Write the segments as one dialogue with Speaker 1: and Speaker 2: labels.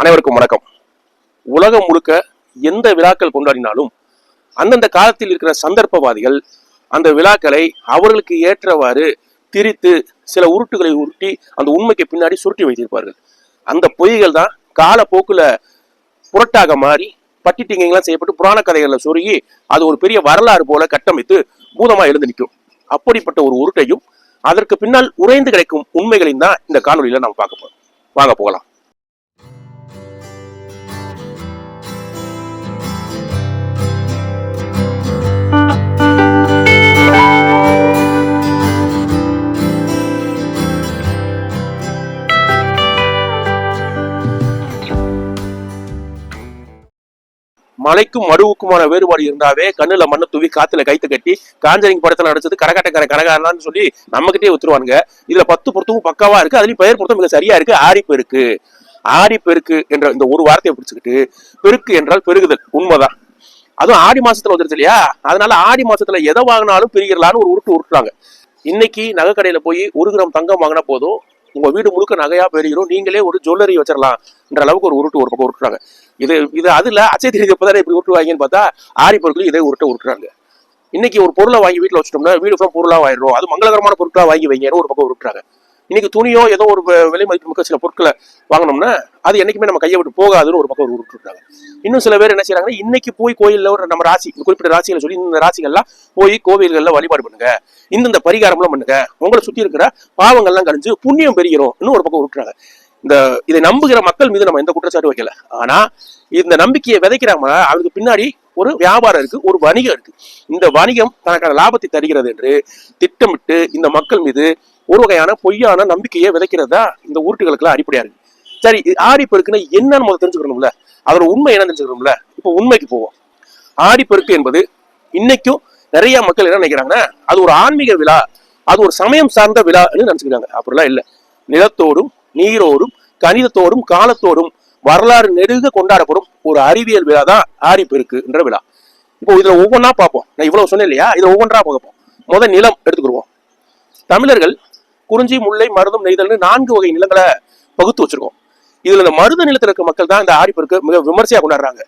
Speaker 1: அனைவருக்கும் வணக்கம். உலகம் முழுக்க எந்த விழாக்கள் கொண்டாடினாலும் அந்தந்த காலத்தில் இருக்கிற சந்தர்ப்பவாதிகள் அந்த விழாக்களை அவர்களுக்கு ஏற்றவாறு திரித்து சில உருட்டுகளை உருட்டி அந்த உண்மைக்கு பின்னாடி சுருட்டி வைத்திருப்பார்கள். அந்த பொய்கள் தான் காலப்போக்கில் புரட்டாக மாறி பட்டிட்டிங்கெல்லாம் செய்யப்பட்டு புராண கதைகளில் சொருகி அது ஒரு பெரிய வரலாறு போல கட்டமைத்து பூதமாக எழுந்து நிற்கும். அப்படிப்பட்ட ஒரு உருட்டையும் அதற்கு பின்னால் உறைந்து கிடைக்கும் உண்மைகளையும் தான் இந்த காணொலியில் நம்ம பார்க்க போகிறோம் வாங்க போகலாம். மலைக்கும் மடுவுக்குமான வேறுபாடு இருந்தாவே கண்ணுல மண்ணை தூவி காத்துல கைத்து கட்டி காஞ்சரிங் படத்துல நடிச்சது கரகாட்டக்கார கனகாரனான்னு சொல்லி நம்மகிட்டே ஒத்துருவானுங்க. இதுல பத்து பொருத்தமும் பக்காவா இருக்கு. அதுலயும் பெயர் பொருத்தம் மிக சரியா இருக்கு. ஆரி பெருக்கு. ஆடி பெருக்கு என்ற இந்த ஒரு வார்த்தையை பிடிச்சுக்கிட்டு பெருக்கு என்றால் பெருகுதல் உண்மைதான். அதுவும் ஆடி மாசத்துல வந்துருச்சு இல்லையா? அதனால ஆடி மாசத்துல எதை வாங்கினாலும் பிரிகிறலான்னு ஒரு உருட்டு உருட்டுறாங்க. இன்னைக்கு நகைக்கடையில போய் ஒரு கிராம் தங்கம் வாங்கினா போதும். உங்க வீடு முழுக்க நகையா பெறுகிறோம் நீங்களே ஒரு ஜுவல்லரி வச்சிடலாம் என்ற அளவுக்கு ஒரு உருட்டு ஒரு பக்கம் உருட்டுறாங்க. இது இது அதுல அச்சய தெரியுது இப்பதானே இப்படி உருட்டுவாங்கன்னு பார்த்தா ஆரி பொருட்கள் இதே உருட்ட உருட்டுறாங்க. இன்னைக்கு ஒரு பொருளை வாங்கி வீட்டில் வச்சிட்டோம்னா வீடு ஃபுல்லாக பொருளாக வாங்கிடும் அது மங்களகரமான பொருட்களாக வாங்கி வைங்கன்னு ஒரு பக்கம் உருட்டுறாங்க. இன்னைக்கு துணியோ ஏதோ ஒரு விலை மதிப்பு மிக்க சில பொருட்களை வாங்கினோம்னா அது என்னைக்குமே நம்ம கையை விட்டு போகாதுன்னு ஒரு பக்கம் உருட்டுருக்காங்க இன்னும் சில பேர் என்ன செய்யறாங்கன்னா இன்னைக்கு போய் கோயிலில் ஒரு நம்ம ராசி குறிப்பிட்ட ராசிகளை சொல்லி இந்த ராசிகள்லாம் போய் கோவில்களில் வழிபாடு பண்ணுங்க. இந்தந்த பரிகாரம்லாம் பண்ணுங்க. உங்களை சுற்றி இருக்கிற பாவங்கள்லாம் கழிஞ்சு புண்ணியம் பெருகிறோம் இன்னும் ஒரு பக்கம் உருட்டுறாங்க. இந்த இதை நம்புகிற மக்கள் மீது நம்ம எந்த குற்றச்சாட்டு வைக்கல. ஆனா இந்த நம்பிக்கையை விதைக்கிறாங்க அவருக்கு பின்னாடி ஒரு வியாபாரம் இருக்கு ஒரு வணிகம் இருக்கு. இந்த வணிகம் தனக்கான லாபத்தை தருகிறது என்று திட்டமிட்டு இந்த மக்கள் மீது ஒரு வகையான பொய்யான நம்பிக்கையை விதைக்கிறதா இந்த உருட்டுகளுக்கெல்லாம் அடிப்படையா இருக்கு. சரி இது ஆடிப்பெருக்குன்னா என்னன்னு முதல் தெரிஞ்சுக்கணும்ல. அதோட உண்மை என்ன தெரிஞ்சுக்கணும்ல. இப்போ உண்மைக்கு போவோம். ஆடிப்பெருக்கு என்பது இன்னைக்கும் நிறைய மக்கள் என்ன நினைக்கிறாங்கன்னா அது ஒரு ஆன்மீக விழா அது ஒரு சமயம் சார்ந்த விழான்னு நினைச்சுக்கிறாங்க. அப்படிலாம் இல்லை. நிலத்தோடும் நீரோடும் கணிதத்தோடும் காலத்தோடும் வரலாறு நெருங்க கொண்டாடப்படும் ஒரு அறிவியல் விழா தான் ஆடிப்பெருக்கு என்ற விழா. இப்போ இதுல ஒவ்வொன்றா பார்ப்போம். நான் இவ்வளவு சொன்னேன் இல்லையா? இதுல ஒவ்வொன்றா பார்ப்போம். முதல் நிலம் எடுத்துக்கிடுவோம் தமிழர்கள் குறிஞ்சி முல்லை மருதம் நெய்தல்னு நான்கு வகை நிலங்களை பகுத்து வச்சிருக்கோம். இதுல இந்த மருத நிலத்தில் இருக்க மக்கள் தான் இந்த ஆரிப்பெருக்கு மிக விமர்சையா கொண்டாடுறாங்க.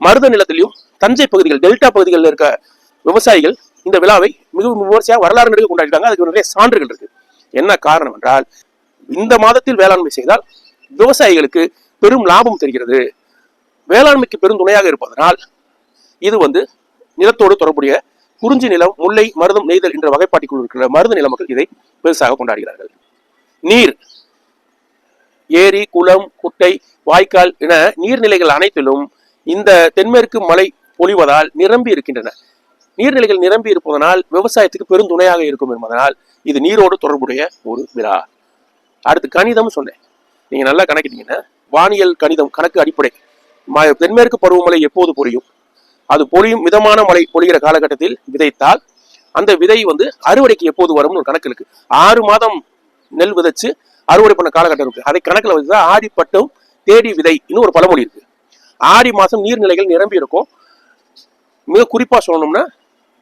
Speaker 1: மருத நிலத்திலையும் தஞ்சை பகுதிகள் டெல்டா பகுதிகளில் இருக்க விவசாயிகள் இந்த விழாவை மிகவும் விமர்சையாக வரலாறு நெடுக கொண்டாடிட்டாங்க. அதுக்கு நிறைய சான்றுகள் இருக்கு. என்ன காரணம் என்றால் இந்த மாதத்தில் வேளாண்மை செய்தால் விவசாயிகளுக்கு பெரும் லாபம் தெரிகிறது. வேளாண்மைக்கு பெரும் துணையாக இருப்பதனால் இது வந்து நிலத்தோடு தொடர்புடைய குறிஞ்சி நிலம் முல்லை மருதம் நெய்தல் என்ற வகைப்பாட்டிக்குள் இருக்கிற மருத நில மக்கள் இதை பெருசாக கொண்டாடுகிறார்கள். நீர் ஏரி குளம் குட்டை வாய்க்கால் என நீர்நிலைகள் அனைத்திலும் இந்த தென்மேற்கு மழை பொழிவதால் நிரம்பி இருக்கின்றன. நீர்நிலைகள் நிரம்பி இருப்பதனால் விவசாயத்துக்கு பெரும் துணையாக இருக்கும் என்பதனால் இது நீரோடு தொடர்புடைய ஒரு விழா. அடுத்து கணிதம் சொன்னேன். நீங்க நல்லா கணக்கிட்டீங்கன்னா வானியல் கணிதம் கணக்கு அடிப்படை. ம- தென்மேற்கு பருவமழை எப்போது பொழியும் அது பொழியும் மிதமான மழை பொழிகிற காலகட்டத்தில் விதைத்தால் அந்த விதை வந்து அறுவடைக்கு எப்போது வரும்னு ஒரு கணக்கு இருக்கு. ஆறு மாதம் நெல் விதைச்சு அறுவடை பண்ண காலகட்டம் இருக்கு. அதை கணக்கில் வச்சுதான் ஆடிப்பட்டம் தேடி விதை இன்னும் ஒரு பழமொழி இருக்கு. ஆடி மாதம் நீர்நிலைகள் நிரம்பி இருக்கும். மிக குறிப்பா சொல்லணும்னா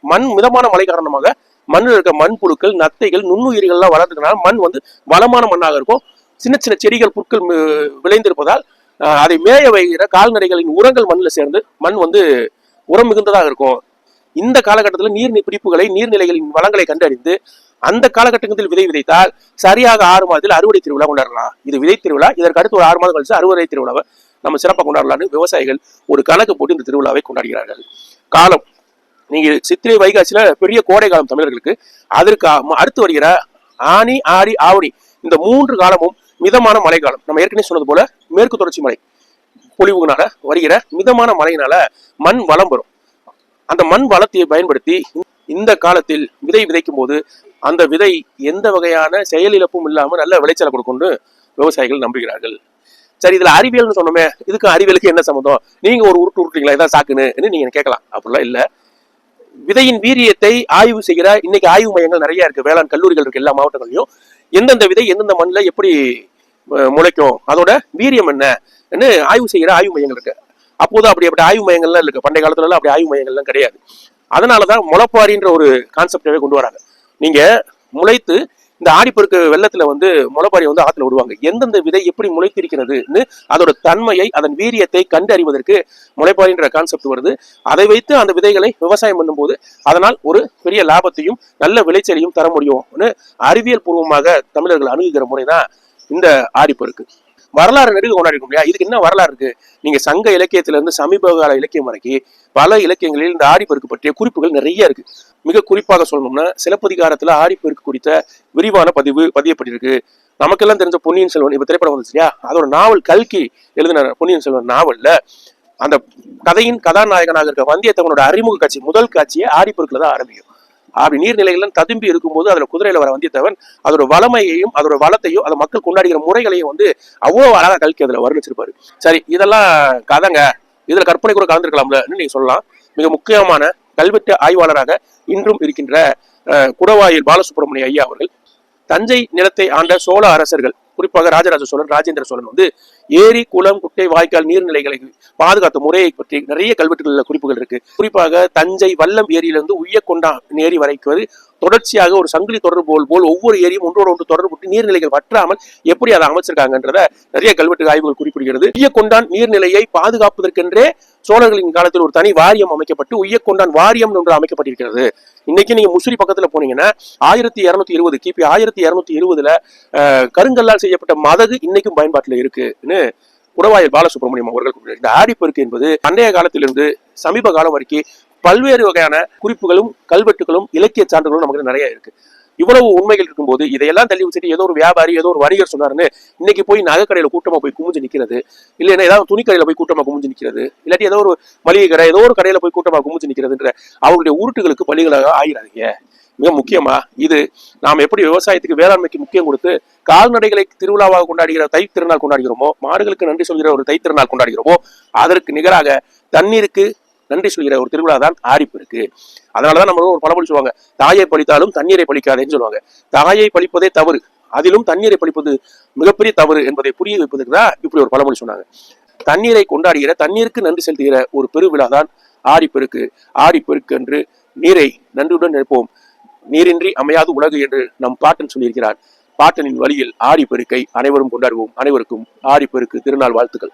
Speaker 1: மண் மிதமான மழை காரணமாக மண்ணில் இருக்க மண் புழுக்கள் நத்தைகள் நுண்ணுயிரிகள்லாம் வளர்றதுனால மண் வந்து வளமான மண்ணாக இருக்கும். சின்ன சின்ன செடிகள் புற்கள் விளைந்திருப்பதால் அதை மேய வைக்கிற கால்நடைகளின் உரங்கள் மண்ணில் சேர்ந்து மண் வந்து உரம் மிகுந்ததாக இருக்கும். இந்த காலகட்டத்தில் நீர் பிடிப்புகளை நீர்நிலைகளின் வளங்களை கண்டறிந்து அந்த காலகட்டத்தில் விதை விதைத்தால் சரியாக ஆறு மாதத்தில் அறுவடை திருவிழா கொண்டாடலாம். இது விதை திருவிழா. இதற்கு அடுத்து ஒரு ஆறு மாதம் கழிச்சு அறுவடை திருவிழாவை நம்ம சிறப்பாக கொண்டாடலாம்னு விவசாயிகள் ஒரு கணக்கு போட்டு இந்த திருவிழாவை கொண்டாடுகிறார்கள். காலம். நீங்க சித்திரை வைகாசியில பெரிய கோடை காலம் தமிழர்களுக்கு. அதற்கு அடுத்து வருகிற ஆனி ஆடி ஆவணி இந்த மூன்று காலமும் மிதமான மழைக்காலம். நம்ம ஏற்கனவே சொன்னது போல மேற்கு தொடர்ச்சி மலை பொழிவுனால வருகிற மிதமான மழையினால மண் வளம் வரும். அந்த மண் வளத்தை பயன்படுத்தி இந்த காலத்தில் விதை விதைக்கும் போது அந்த விதை எந்த வகையான செயலிழப்பும் இல்லாம நல்ல விளைச்சலை கொடுக்கும்னு விவசாயிகள் நம்புகிறார்கள். சரி இதுல அறிவியல்னு சொன்னோமே இதுக்கு அறிவியலுக்கு என்ன சம்மந்தம்? நீங்க ஒரு உருட்டு உருட்டுறீங்களா? இதான் சாக்குன்னு நீங்க கேட்கலாம். அப்படிலாம் இல்ல. விதையின் வீரியத்தை ஆய்வு செய்கிற இன்னைக்கு ஆய்வு மையங்கள் நிறைய இருக்கு. வேளாண் கல்லூரிகள் இருக்கு. எல்லா மாவட்டங்களையும் எந்தெந்த விதை எந்தெந்த மண்ணில் எப்படி முளைக்கும். அதோட வீரியம் என்னன்னு ஆய்வு செய்கிற ஆய்வு மையங்கள் இருக்கு. அப்போது அப்படி அப்படி ஆய்வு மையங்கள்லாம் இருக்கு. பண்டைய காலத்துலலாம் அப்படி ஆய்வு மையங்கள்லாம் கிடையாது. அதனாலதான் முளைப்பாரின்ற ஒரு கான்செப்டவே கொண்டு வராங்க. நீங்க முளைத்து இந்த ஆடிப்பெருக்கு வெள்ளத்துல வந்து முளைப்பாரி வந்து ஆத்துல விடுவாங்க. எந்தெந்த விதை எப்படி முளைத்திருக்கிறதுன்னு அதோட தன்மையை அதன் வீரியத்தை கண்டறிவதற்கு முளைப்பாரின்ற கான்செப்ட் வருது. அதை வைத்து அந்த விதைகளை விவசாயம் பண்ணும்போது அதனால் ஒரு பெரிய லாபத்தையும் நல்ல விளைச்சலையும் தர முடியும்னு அறிவியல் பூர்வமாக தமிழர்கள் அணுகுகிற முறை தான் இந்த ஆடிப்பெருக்கு. வரலாறு நெருங்க கொண்டாடிக்க முடியாது இதுக்கு என்ன வரலாறு இருக்கு? நீங்க சங்க இலக்கியத்திலிருந்து சமீப கால இலக்கியம் வரைக்கும் பல இலக்கியங்களில் இந்த ஆடிப்பெருக்கு பற்றிய குறிப்புகள் நிறைய இருக்கு. மிக குறிப்பாக சொல்லணும்னா சிலப்பதிகாரத்துல ஆடிப்பெருக்கு குறித்த விரிவான பதிவு பதியப்பட்டிருக்கு. நமக்கெல்லாம் தெரிஞ்ச பொன்னியின் செல்வன் இப்ப திரைப்படம் வந்துச்சு இல்லையா? அதோட நாவல் கல்கி எழுதின பொன்னியின் செல்வன் நாவல்ல. அந்த கதையின் கதாநாயகனாக இருக்க வந்தியத்தவனோட அறிமுக காட்சி முதல் காட்சியை ஆடிப்பெருக்குல தான் ஆரம்பிக்கும். அப்படி நீர்நிலைகள்லாம் ததும்பி இருக்கும்போது அதில் குதிரையில் வர வந்தியத்தவன் அதோட வளமையையும் அதோட வளத்தையும் அதை மக்கள் கொண்டாடுகிற முறைகளையும் வந்து அவ்வளோ அழகாக கல்கி அதுல வர்ணிச்சிருப்பாரு. சரி இதெல்லாம் கதைங்க. இதில் கற்பனை கூட கலந்துருக்கலாம்லன்னு நீங்கள் சொல்லலாம். மிக முக்கியமான கல்வெட்டு ஆய்வாளராக இன்றும் இருக்கின்ற அஹ், குடவாயில் பாலசுப்ரமணிய ஐயா அவர்கள் தஞ்சை நிலத்தை ஆண்ட சோழ அரசர்கள் குறிப்பாக ராஜராஜ சோழன் ராஜேந்திர சோழன் வந்து ஏரி குளம் குட்டை வாய்க்கால் நீர்நிலைகளை பாதுகாத்த முறையை பற்றி நிறைய கல்வெட்டுகளில் குறிப்புகள் இருக்கு. குறிப்பாக தஞ்சை வல்லம் ஏரியிலிருந்து உய்யக்கொண்டா ஏரி வரைக்கும் தொடர்ச்சியாக ஒரு சங்கிலி தொடர்பு போல் போல் ஒவ்வொரு ஏரியும் ஒன்றோடு ஒன்று தொடர்புட்டு நீர்நிலைகள் வற்றாமல் எப்படி அதை அமைச்சிருக்காங்கன்றத நிறைய கல்வெட்டு ஆய்வுகள் குறிப்பிடுகிறது. உய்யக்கொண்டான் நீர்நிலையை பாதுகாப்பதற்கென்றே சோழர்களின் காலத்தில் ஒரு தனி வாரியம் அமைக்கப்பட்டு உய்யக்கொண்டான் வாரியம் என்று அமைக்கப்பட்டிருக்கிறது இன்னைக்கு நீங்க முசிறி பக்கத்துல போனீங்கன்னா ஆயிரத்தி இருநூத்தி இருபது கிபி ஆயிரத்தி இருநூத்தி இருபதுல கருங்கல்லால் செய்யப்பட்ட மதகு இன்னைக்கும் பயன்பாட்டில் இருக்குன்னு குடவாயில் பாலசுப்ரமணியம் அவர்கள் கூறினார். இந்த ஆடிப்பெருக்கு என்பது பண்டைய காலத்திலிருந்து சமீப காலம் வரைக்கும் பல்வேறு வகையான குறிப்புகளும் கல்வெட்டுகளும் இலக்கிய சான்றுகளும் நமக்கு நிறைய இருக்கு இவ்வளவு உண்மைகள் இருக்கும்போது இதையெல்லாம் தள்ளி வச்சுட்டு ஏதோ ஒரு வியாபாரி ஏதோ ஒரு வணிகர் சொன்னாருன்னு இன்னைக்கு போய் நகைக்கடையில கூட்டமா போய் குமிஞ்சு நிக்கிறது. இல்லைன்னா ஏதாவது துணிக்கடையில போய் கூட்டமா குமிஞ்சு நிக்கிறது. இல்லாட்டி ஏதோ ஒரு மளிகை கடை ஏதோ ஒரு கடையில போய் கூட்டமா குமிஞ்சு நிக்கிறதுன்ற அவங்களுடைய உருட்டுகளுக்கு பள்ளிகளாக ஆகிறாதீங்க மிக முக்கியமா இது நாம் எப்படி விவசாயத்துக்கு வேளாண்மைக்கு முக்கியம் கொடுத்து கால்நடைகளை திருவிழாவாக கொண்டாடுகிற தை திருநாள் கொண்டாடுகிறோமோ மாடுகளுக்கு நன்றி சொல்கிற ஒரு தை திருநாள் கொண்டாடுகிறோமோ அதற்கு நிகராக தண்ணீருக்கு நன்றி சொல்கிற ஒரு திருவிழா தான் ஆடிப்பெருக்கு அதனாலதான் நம்ம ஒரு பழமொழி சொல்லுவாங்க தாயை பழித்தாலும் தண்ணீரை பழிக்காதேன்னு சொல்லுவாங்க. தாயை பழிப்பதே தவறு அதிலும் தண்ணீரை பழிப்பது மிகப்பெரிய தவறு என்பதை புரிய வைப்பதற்கு தான் இப்படி ஒரு பழமொழி சொன்னாங்க. தண்ணீரை கொண்டாடுகிற தண்ணீருக்கு நன்றி செலுத்துகிற ஒரு பெருவிழா தான் ஆடிப்பெருக்கு ஆடிப்பெருக்கு என்று நீரை நன்றியுடன் நினைப்போம் நீரின்றி அமையாது உலகு என்று நம் பாட்டன் சொல்லியிருக்கிறார். பாட்டனின் வழியில் ஆடிப்பெருக்கை அனைவரும் கொண்டாடுவோம். அனைவருக்கும் ஆடிப்பெருக்கு திருநாள் வாழ்த்துக்கள்.